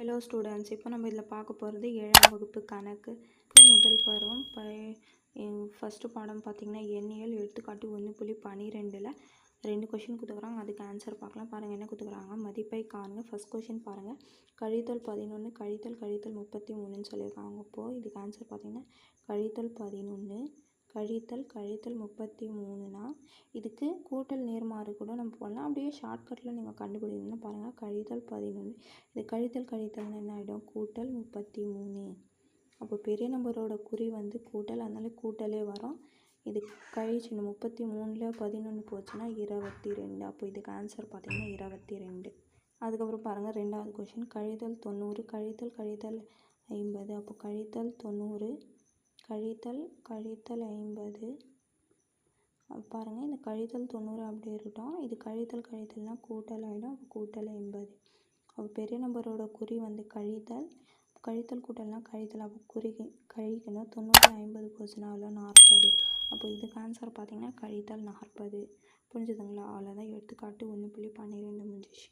Hello students இப்போ நம்ம இதில் பார்க்க போகிறது ஏழாம் வகுப்பு கணக்கு. முதல் பருவம் ப ஃபஸ்ட்டு பாடம் பார்த்திங்கன்னா எண்ணியல் எடுத்துக்காட்டு ஒன்று புள்ளி பனிரெண்டில் ரெண்டு கொஷின் கொடுத்துக்குறாங்க அதுக்கு ஆன்சர் பார்க்கலாம். பாருங்கள் என்ன கொடுத்துக்குறாங்க மதிப்பை காணுங்க. ஃபஸ்ட் கொஷின் பாருங்கள் கழித்தல் பதினொன்று கழித்தல் கழித்தல் முப்பத்தி மூணுன்னு சொல்லியிருக்காங்க. இப்போது இதுக்கு ஆன்சர் பார்த்திங்கன்னா கழித்தல் பதினொன்று கழித்தல் கழித்தல் முப்பத்தி மூணுனா இதுக்கு கூட்டல் நேர்மாறு கூட நம்ம போடலாம். அப்படியே ஷார்ட்கட்டில் நீங்கள் கண்டுபிடிங்கன்னா பாருங்கள் கழித்தல் பதினொன்று. இது கழித்தல் கழித்தல் என்ன ஆகிடும் கூட்டல் முப்பத்தி மூணு அப்போ பெரிய நம்பரோட குறி வந்து கூட்டல். அதனால கூட்டலே வரும். இது கழிச்சிடணும் முப்பத்தி மூணில் பதினொன்று போச்சுன்னா இருபத்தி ரெண்டு அப்போ இதுக்கு ஆன்சர் பார்த்திங்கன்னா இருபத்தி ரெண்டு அதுக்கப்புறம் பாருங்கள் ரெண்டாவது கொஷின் கழித்தல் தொண்ணூறு கழித்தல் கழித்தல் ஐம்பது. அப்போ கழித்தல் தொண்ணூறு கழித்தல் கழித்தல் ஐம்பது. பாருங்கள் இந்த கழித்தல் தொண்ணூறு அப்படி இருக்கட்டும். இது கழித்தல் கழித்தல்னால் கூட்டல் ஆகிடும் அப்போ கூட்டல் எண்பது அப்போ பெரிய நம்பரோட குறி வந்து கழித்தல். கழித்தல் கூட்டல்னால் கழித்தல். அப்போ குறி கழிக்கணும். தொண்ணூறு ஐம்பது போச்சுன்னா அவ்வளோ நாற்பது. அப்போ இதுக்கு ஆன்சர் பார்த்திங்கன்னா கழித்தல் நாற்பது. புரிஞ்சுதுங்களா? அவ்வளோதான் எடுத்துக்காட்டு ஒன்று புள்ளி பன்னிரெண்டு முடிஞ்சிச்சு.